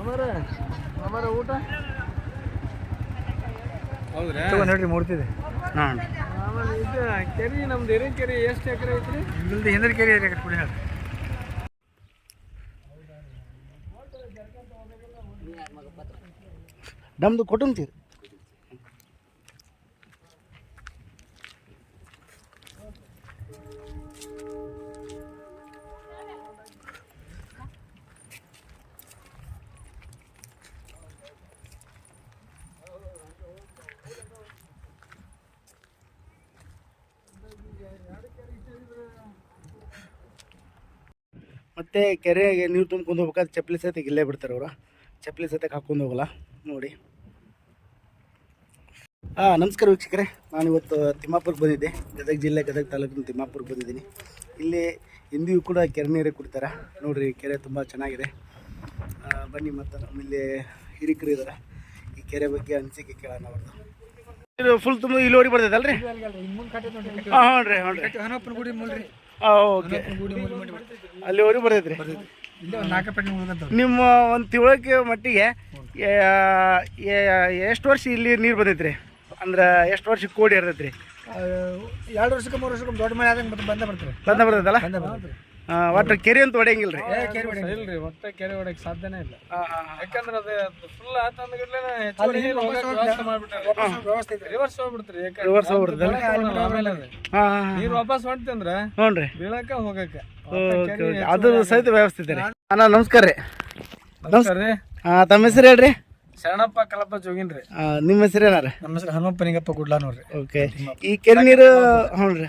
ಊಟ? ಹೌದ್ರಾ? ನೋಡ್ರಿ ಮೂರ್ತಿದೆ. ಹಾಂ. ಆಮೇಲೆ ಇದು ಕೆರೆ ನಮ್ದು ಎರೆ ಕೆರೆ ಎಷ್ಟು ಎಕರೆ ಐತ್ರಿ? ಇಲ್ದೆ ಹಿಂದಿನ ಕೆರೆ ಕುಡಿ ನಮ್ದು ಕೊಟ್ಟಂತೀರಿ ಮತ್ತೆ ಕೆರೆಗೆ ನೀರು ತುಂಬ್ಕೊಂಡು ಹೋಗ್ಬೇಕಾದ್ರೆ ಚಪ್ಪಲಿ ಸಹಿತ ಇಲ್ಲೇ ಬಿಡ್ತಾರೆ ಅವರು. ಚಪ್ಪಲಿ ಸತೆಗೆ ಹಾಕ್ಕೊಂಡು ಹೋಗಲ್ಲ. ನೋಡಿ. ಹಾಂ ನಮಸ್ಕಾರ ವೀಕ್ಷಕರೇ. ನಾನು ಇವತ್ತು ತಿಮ್ಮಾಪುರಕ್ಕೆ ಬಂದಿದ್ದೆ. ಗದಗ ಜಿಲ್ಲೆ ಗದಗ ತಾಲೂಕಿನ ತಿಮ್ಮಾಪುರಕ್ಕೆ ಬಂದಿದ್ದೀನಿ. ಇಲ್ಲಿ ಇಂದಿಗೂ ಕೂಡ ಕೆರೆ ನೀರೇ ಕುಡಿತಾರೆ. ನೋಡಿರಿ ಕೆರೆ ತುಂಬ ಚೆನ್ನಾಗಿದೆ. ಬನ್ನಿ ಮತ್ತು ನಮ್ಮಲ್ಲಿ ಹಿರಿಕರು ಇದ್ದಾರೆ ಈ ಕೆರೆ ಬಗ್ಗೆ ಅನಿಸಿಕೆ ಕೇಳೋಣ ಅವ್ರದ್ದು ಇದು ಫುಲ್ ತುಂಬ ಇಲ್ಲಿ ಬರ್ತೈತಲ್ರಿ? ಬರ್ತೈತೆ ಕಟ್ಟೆ ರೀ ಹಾಂ ಹ್ಞೂ ರೀ ಹ್ಞೂ ರೀ. ಓಕೆ. ಮುಲ್ ಅಲ್ಲಿವರೆಗೂ ಬರ್ತೈತೆ ರೀ ಒಂದು ನಾಲ್ಕು ಪೆಟ್ಟು ಉಳ್ದಂತವ್ರಿ ನಿಮ್ಮ ಒಂದು ತಿಳುವಳಿಕೆ ಮಟ್ಟಿಗೆ ಎಷ್ಟು ವರ್ಷ ಇಲ್ಲಿ ನೀರು ಬಂದೈತೆ ರೀ ಅಂದ್ರೆ ಎಷ್ಟು ವರ್ಷ ಕೋಡಿ ಇರ್ತೈತ್ರಿ? ಎರಡು ವರ್ಷಕ್ಕೆ ಮೂರು ವರ್ಷಕ್ಕೆ ದೊಡ್ಡ ಮಳೆ ಆದಂಗೆ ಬಂದ ಬರ್ತಾರೆ ಬಂದ ಬರ್ತೈತಲ್ಲ ಒಟ್ಟು ಕೆರೆ ಅಂತ ಹೊಡೆಯಂಗಿಲ್ಲ ರೀ ಇಲ್ರಿ ಒಟ್ಟ ಕೆರೆ ಹೊಡಕ್ ಸಾಧ್ಯನೇ ಇಲ್ಲ. ಯಾಕಂದ್ರೆ ಅದು ಫುಲ್ ಮಾಡ್ಬಿಟ್ಟಾರೆ? ರಿವರ್ಸ್ ಹೋಗ್ಬಿಡ್ತ್ರಿ ಯಾಕಂದ್ರೆ ರಿವರ್ಸ್ ಹೋಗ್ಬಿಡ್ತಲ್ಲ ಆಮೇಲೆ ನೀರು ವಾಪಸ್ ಹೊಂಟಂದ್ರ ಹ್ಞೂ ರೀ. ಬೀಳಕ ಹೋಗಕ ಓಕೆ ಓಕೆ. ಅದು ಸಹಿತ ವ್ಯವಸ್ಥೆ ಇದೆ ರೀ. ಅಣ್ಣ ನಮಸ್ಕಾರ ರೀ. ನಮಸ್ಕಾರ ರೀ. ಹಾಂ ತಮ್ಮ ಹೆಸರು ಹೇಳ್ರಿ? ಶರಣಪ್ಪ ಕಲಪ್ಪ ಜೋಗಿನ್ರಿ ಆ, ನಿಮ್ಮ ಹೆಸರು ಏನಾರ? ನಮ್ಮ ಹೆಸರು ಹನುಮಪ್ಪನಿಗಪ್ಪ ಕುಡ್ಲಾ ನೋಡ್ರಿ ಓಕೆ. ಈ ಕೆರೆ ನೀರು ಹ್ಞೂ ರೀ.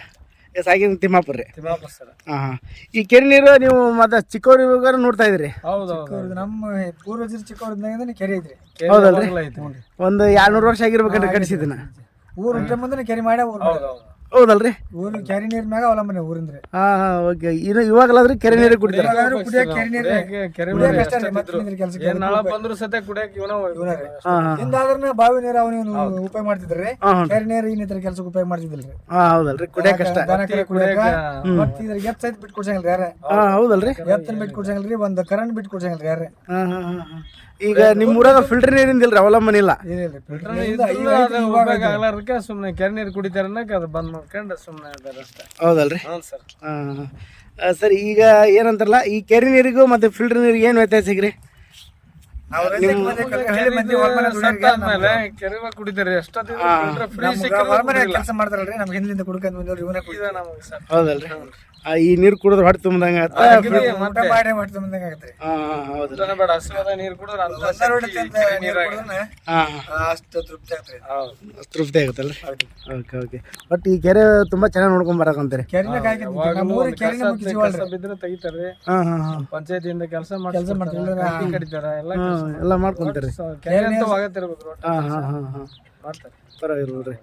ಎಸ್ ಆಗಿನ ತಿಮ್ಮಾಪುರ ರೀ ತಿಮ್ಮಾಪುರ ಸರ್ ಹಾಂ ಹಾಂ ಈ ಕೆರೆ ನೀರು ನೀವು ಮತ್ತೆ ಚಿಕ್ಕವ್ರು ಇವಾಗ ನೋಡ್ತಾ ಇದ್ರಿ ಹೌದು ನಮ್ಮ ಪೂರ್ವಜರು ಚಿಕ್ಕವ್ರದ್ದಾಗಿಂದ ಕೆರೆ ಇದ್ರಿ. ಹೌದಲ್ರಿ? ಒಂದು ಎರಡ್ನೂರು ವರ್ಷ ಆಗಿರ್ಬೇಕಂದ್ರೆ ಕಟ್ಸಿದ್ದನ್ನ ಊರು ಕೆರೆ ಮಾಡ್ಯಾವ ಊರು ಹೌದು ಹೌದಲ್ರಿ? ಊರು ಕೆರೆ ನೀರ್ ಮ್ಯಾಗ ಅವಲಂಬನೆ ಊರಿಂದ್ರಿ. ಹಾ ಹಾ ಓಕೆ. ಇನ್ನು ಇವಾಗಲಾದ್ರೆ ಕೆರೆ ನೀರು ಕುಡಿತಾರೆ? ಯಾವಾಗಾದ್ರೂ ಕುಡಿಯಕ್ ಕೆರೆ ನೀರ್ ಕೆರೆ ಕುಡಿಯಕ್ ನೀರು ಅಷ್ಟೇ ರೀ, ಮತ್ತೆ ಕೆಲ್ಸಕ್ಕೆ ಏನ್ ನಾಳ ಬಂದ್ರು ಸತೆ ಕುಡಿಯಕ್ ಇವನ ಹಾ ಹಾಂ. ಹಿಂದಾದ್ರೂ ಬಾವಿ ನೀರ ಅವನು ಉಪಯೋಗ ಮಾಡ್ತಿದ್ರಿ. ಹಾಂ ಹ್ಞೂ ಕೆರೆ ನೀರು ಇನ್ನಿತರ ಕೆಲಸಕ್ಕೆ ಉಪಯೋಗ ಮಾಡ್ತಿದ್ದಿಲ್ರಿ ಹಾ ಹೌದಲ್ರಿ. ಕುಡಿಯಕ್ಕೆ ಕಷ್ಟ ದನ ಕರೆ ಕುಡಿಯಾಕ ಮತ್ತೆ ಇದ್ರ ಎತ್ ಸಹಿತ ಬಿಟ್ಟು ಕೊಡ್ಸಂಗಿಲ್ರಿ ಯಾರ. ಹಾ ಹೌದಲ್ರಿ. ಎತ್ತನ ಬಿಟ್ಟು ಕೊಡ್ಸಂಗಿಲ್ರಿ ಒಂದ್ ಕರೆಂಟ್ ಬಿಟ್ಟು ಕೊಡ್ಸಂಗಿಲ್ರಿ ಯಾರ. ಹಾ ಹಾ ಹಾಂ ಹಾಂ. ಈಗ ನಿಮ್ಮ ಊರಾಗ ಫಿಲ್ಟರ್ ನೀರಿಂದ ಇಲ್ರಿ ಅವಲಂಬನೆ ಇಲ್ಲ. ಉಪಯೋಗ ಆಗ್ಲಾರ್ದಕ್ಕೆ ಸುಮ್ನೆ ಕೆರೆ ನೀರು ಕುಡಿತಾರ ಅದು ಬಂದ್ ಮಾಡ್ಕೊಂಡು ಸುಮ್ನೆ ಇದಾರೆ ಅಷ್ಟೇ. ಹೌದಲ್ರಿ? ಹಾ ಸರ್. ಹಾಂ ಸರಿ ಈಗ ಏನಂತಾರಲ್ಲ ಈ ಕೆರೆ ನೀರಿಗೂ ಮತ್ತೆ ಫಿಲ್ಟರ್ ನೀರಿಗೆ ಏನು ವ್ಯತ್ಯಾಸ ಸಿಗ್ರಿ ಕುಡಿತಾರೆ ಎಷ್ಟೊತ್ತಿಗೆ ಫ್ರೀ ಸಿಕ್ಕರೆ ಕೆಲಸ ಮಾಡ್ತಾರಲ್ರಿ ನಮ್ಗೆ ಹಿಂದಿಂದ ಕುಡ್ಕೊಂಡ್ ಬಂದವ್ರಿ ಇವನೇ ಕುಡಿದ ನಮಗೆ ಸರ್. ಹೌದಲ್ರಿ? ಆ, ಈ ನೀರು ಕುಡಿದ್ರೆ ಹೊಟ್ಟೆ ತುಂಬದಂಗ ಆತ ಊಟ ಮಾಡಿ ಮಾಡ್ತಾ ಬಂದಂಗ ಆಗತ್ರಿ ಹಾಂ ಹಾಂ ಹೌದು. ಬೇಡ ಹಸಿವಾದ ನೀರು ಕುಡಿದ್ರೆ ಅಂತ ಅಷ್ಟು ತೃಪ್ತಿ ಆಗ್ತದೆ. ಹೌದು. ತೃಪ್ತಿ ಆಗುತ್ತಲ್ರಿ ಓಕೆ ಓಕೆ. ಬಟ್ ಈ ಕೆರೆ ತುಂಬಾ ಚೆನ್ನಾಗಿ ನೋಡ್ಕೊಂಡ್ ಬರಕಂತಾರೆ ಬಿದ್ರೆ ತೆಗಿತಾರೆ. ಹಾಂ ಹಾಂ ಹಾಂ. ಪಂಚಾಯತಿಯಿಂದ ಕೆಲಸ ಕೆಲಸ ಮಾಡ್ತಾರೆ ಎಲ್ಲ ಮಾಡ್ಕೊಂತಾರೆ ಎಲ್ಲ ಮಾಡ್ಕೊಂತೀರಿ. ಕೆರೆ ಅಂತ ಆಗತ್ತಿರ್ಬೇಕು ನೋಡಿ ಹಾಂ ಹಾಂ ಹಾಂ ಹಾಂ. ಮಾಡ್ತಾರೆ. ಪರವಾಗಿಲ್ಲ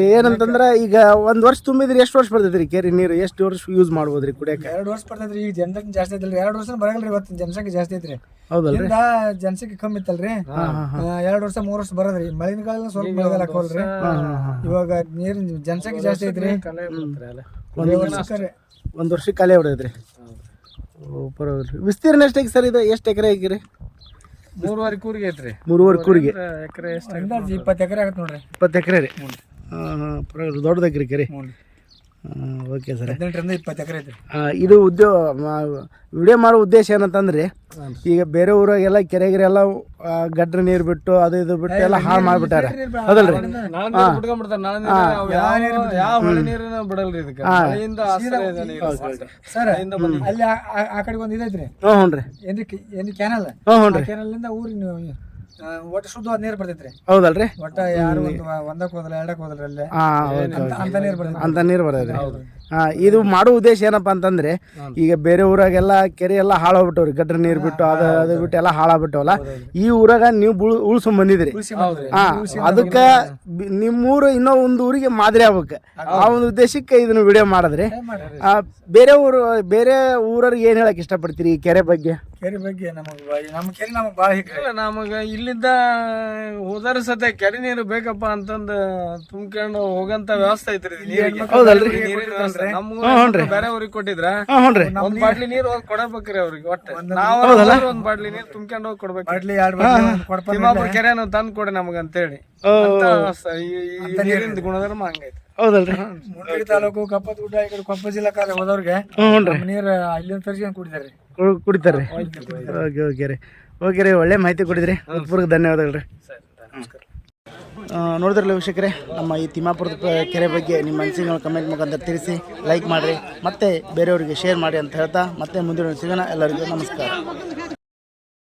ಏನಂತಂದ್ರೆ ಈಗ ಒಂದ್ ವರ್ಷ ತುಂಬಿದ್ರೆ ಎಷ್ಟು ವರ್ಷ ಬರ್ತೈತ್ರಿ ಕೆರೆ ನೀರು? ಎಷ್ಟು ವರ್ಷ ಯೂಸ್ ಮಾಡ್ಬೋದ್ರಿ ಕುಡಿಯಕ್ಕೆ? ಎರಡು ವರ್ಷ ಬರ್ತೈತ್ರಿ ಈಗ ಜನಸಂಖ್ಯೆ ಜಾಸ್ತಿ ಐತಲ್ರಿ. ಎರಡು ವರ್ಷ ಬರಲ್ರಿ ಇವತ್ತು ಜನಸಂಖ್ಯೆ ಜಾಸ್ತಿ ಐತ್ರಿ. ಹೌದಲ್ರಿ? ಹಿಂದ ಜನಸಂಖ್ಯೆ ಕಮ್ಮಿ ಇತ್ತಲ್ರಿ. ಎರಡು ವರ್ಷ ಮೂರ್ ವರ್ಷ ಬರೋದ್ರಿ. ಮಳಿನ ಕಾಲ ಸ್ವಲ್ಪ ಮಳೆಗಾಲ ಹಾಕೋಲ್ರಿ ಇವಾಗ ನೀರಿನ ಜನಸಂಖ್ಯೆ ಜಾಸ್ತಿ ಐತ್ರಿ. ಒಂದು ವರ್ಷಕ್ಕೆ ಖಾಲಿ ಹೊಡೆದ್ರಿ? ವಿಸ್ತೀರ್ಣ ಎಷ್ಟಾಗಿ ಸರ್ ಇದು? ಎಷ್ಟು ಎಕರೆ ಆಗಿರಿ ಮೂರುವರೆ ಕೂರಿಗೆ ಐತ್ರಿ. ಮೂರುವರೆ ಕೂರಿಗೆ. ಎಕರೆ ಇಪ್ಪತ್ತು ಎಕರೆ ಆಗತ್ತೆ ನೋಡ್ರಿ. ಇಪ್ಪತ್ತು ಎಕರೆ ರೀ. ಪರವಾಗಿಲ್ಲ ದೊಡ್ಡದಾಗಿರಿ ಕೆರೆ. Okay sir. ಹದಿನೆಂಟರಿಂದ ಇಪ್ಪತ್ತು ಎಕರೆ ಐತ್ರಿ ಇದು ಉದ್ಯೋಗ ವಿಡಿಯೋ ಮಾಡೋ ಉದ್ದೇಶ ಏನಂತಂದ್ರೆ ಈಗ ಬೇರೆ ಊರಾಗೆಲ್ಲ ಕೆರೆಗಿರೆ ಎಲ್ಲ ಆ, ಗಡ್ರ ನೀರು ಬಿಟ್ಟು ಅದು ಇದು ಬಿಟ್ಟು ಎಲ್ಲ ಹಾಳು ಮಾಡ್ಬಿಟ್ಟಾರೆ. ಬಂದ ಅಲ್ಲಿ ಆ- ಕಡೆ ಒಂದು ಇದೈತ್ರಿ ಹ್ಞೂ ಹ್ಞೂ ರೀ ಏನ್ರಿ ಏನ್ರಿ ಕ್ಯಾನಲ್ ಹ್ಞೂ ರೀ ಕ್ಯಾನಲಿಂದ ಊರಿನ ಒಟ್ಟು ಶುದ್ಧ ನೀರ್ ಬರ್ತೈತ್ರಿ. ಹೌದಲ್ರಿ? ಒಟ್ಟ ಯಾರು ಒಂದು ಒಂದಕ್ಕೆ ಹೋದಲ್ಲ ಎರಡಕ್ಕೆ ಹೋದಲ್ಲ ಅಲ್ಲೇ ಅಂತ- ನೀರ್ ಬರ್ತೈತಿ ಅಂತ ನೀರ್ ಹಾಂ ಇದು ಮಾಡೋ ಉದ್ದೇಶ ಏನಪ್ಪ ಅಂತಂದ್ರೆ ಈಗ ಬೇರೆ ಊರಾಗೆಲ್ಲ ಕೆರೆ ಎಲ್ಲ ಹಾಳಾಗ್ಬಿಟ್ಟವ್ರಿ. ಗಡ್ರ ನೀರು ಬಿಟ್ಟು ಅದು ಅದು ಬಿಟ್ಟು ಎಲ್ಲ ಹಾಳಾಗ್ಬಿಟ್ಟವಲ್ಲ. ಈ ಊರಾಗ ನೀವು ಉಳ್ಸ್ಕೊಂಡ್ ಬಂದಿದ್ರಿ. ಹಾ ಅದಕ್ಕೆ ಬಿ- ನಿಮ್ಮೂರು ಇನ್ನೋ ಒಂದು ಊರಿಗೆ ಮಾದರಿ ಆಗ್ಬೇಕು. ಆ ಒಂದು ಉದ್ದೇಶಕ್ಕೆ ಇದನ್ನ ವಿಡಿಯೋ ಮಾಡಿದ್ರಿ ಆ, ಬೇರೆ ಊರು ಬೇರೆ ಊರವ್ರಿಗೆ ಏನ್ ಹೇಳಕ್ ಇಷ್ಟಪಡ್ತೀರಿ ಈ ಕೆರೆ ಬಗ್ಗೆ? ಕೆರೆ ಬಗ್ಗೆ ನಮಗೆ ನಮ್ಮ ಕೆರೆ ನಮಗೆ ಬಾಳ ಹಿಕ್ಕಿಲ್ಲ ನಮಗೆ ಇಲ್ಲಿದ್ದ ಹೋದಾರ ಸತೆ ಕೆರೆ ನೀರು ಬೇಕಪ್ಪ ಅಂತಂದು ತುಂಬ್ಕೊಂಡು ಹೋಗಂತ ವ್ಯವಸ್ಥೆ ಐತ್ರಿ. ಇಲ್ಲಿ ಹೌದಲ್ರಿ? ನೀರಿನ ವ್ಯವಸ್ಥೆ. ನಮ್ಗೂ ಬೇರೆ ಊರಿಗೆ ಕೊಟ್ಟಿದ್ರ ಒಂದ್ ಬಾಟ್ಲಿ ನೀರ್ ಹೋಗಿ ಕೊಡಬೇಕ್ರಿ ಅವ್ರಿಗೆ ಒಟ್ಟ. ನಾವ್ ಒಂದ್ ಬಾಟ್ಲಿ ನೀರ್ ತುಂಬ್ಕೊಂಡು ಹೋಗಿ ಕೊಡ್ಬೇಕು ಬಾಟ್ಲಿ ತಿಮ್ಮಾಪುರ ಕೆರೆನ ತಂದ್ ಕೊಡಿ ನಮಗ ಅಂತೇಳಿ. ನೀರಿನ ಗುಣಧರ್ಮ ಹಂಗೈತಿ. ಹೌದಲ್ರಿ. ಮುಂಡಗಿ ತಾಲೂಕು ಕಪ್ಪತ್ ಗುಡ್ಡ ಈ ಕಡೆ ಕೊಪ್ಪ ಜಿಲ್ಲಾಕಾರ ಹೋದವ್ರಿಗೆ ಹ್ಞೂ ಹ್ಞೂ ನಮ್ಮ ನೀರ್ ಅಲ್ಲಿಂದ ತರಿಸ್ಕೊಂಡ್ ಕುಡಿದಾರೆ ಕುಡಿತಾರೆ. ಓಕೆ ಓಕೆ ರೀ. ಓಕೆ ರೀ ಒಳ್ಳೆ ಮಾಹಿತಿ ಕೊಡಿದ್ರಿ ಉತ್ಪೂರ್ವಕ ಧನ್ಯವಾದಗಳು ರೀ. ನೋಡಿದ್ರಲ್ಲ ವೀಕ್ಷಕರೇ, ನಮ್ಮ ಈ ತಿಮ್ಮಾಪುರದ ಕೆರೆ ಬಗ್ಗೆ ನಿಮ್ಮ ಮನಸ್ಸಿನ ಕಮೆಂಟ್ ಮುಖಾಂತರ ತಿಳಿಸಿ ಲೈಕ್ ಮಾಡಿರಿ, ಮತ್ತೆ ಬೇರೆಯವರಿಗೆ ಶೇರ್ ಮಾಡಿ ಅಂತ ಹೇಳ್ತಾ ಮತ್ತೆ ಮುಂದಿನ ಸಿಗೋಣ. ಎಲ್ಲರಿಗೂ ನಮಸ್ಕಾರ.